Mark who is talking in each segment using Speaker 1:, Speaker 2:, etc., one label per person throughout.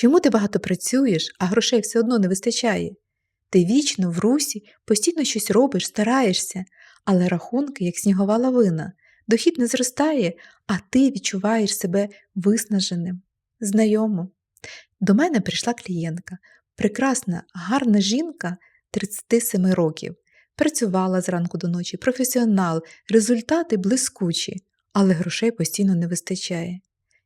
Speaker 1: Чому ти багато працюєш, а грошей все одно не вистачає? Ти вічно в русі, постійно щось робиш, стараєшся, але рахунки, як снігова лавина, дохід не зростає, а ти відчуваєш себе виснаженим. Знайомо. До мене прийшла клієнтка, прекрасна, гарна жінка 37 років. Працювала зранку до ночі, професіонал, результати блискучі, але грошей постійно не вистачає.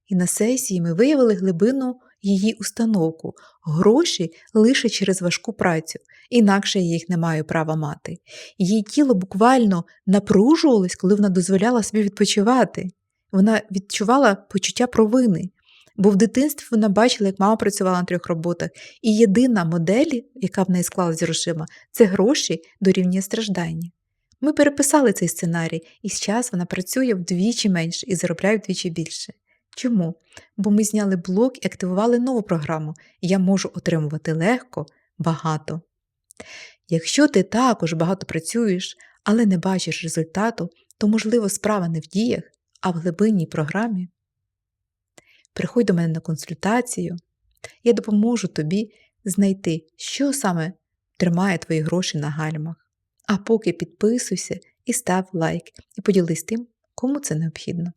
Speaker 1: І на сесії ми виявили глибину її установку гроші лише через важку працю, інакше я їх не маю права мати. Її тіло буквально напружувалось, коли вона дозволяла собі відпочивати. Вона відчувала почуття провини, бо в дитинстві вона бачила, як мама працювала на трьох роботах, і єдина модель, яка в неї склалась з грошима, це гроші дорівнює страждання. Ми переписали цей сценарій, і зараз вона працює вдвічі менше і заробляє вдвічі більше. Чому? Бо ми зняли блок і активували нову програму, і я можу отримувати легко, багато. Якщо ти також багато працюєш, але не бачиш результату, то, можливо, справа не в діях, а в глибинній програмі. Приходь до мене на консультацію, я допоможу тобі знайти, що саме тримає твої гроші на гальмах. А поки підписуйся і став лайк, і поділись тим, кому це необхідно.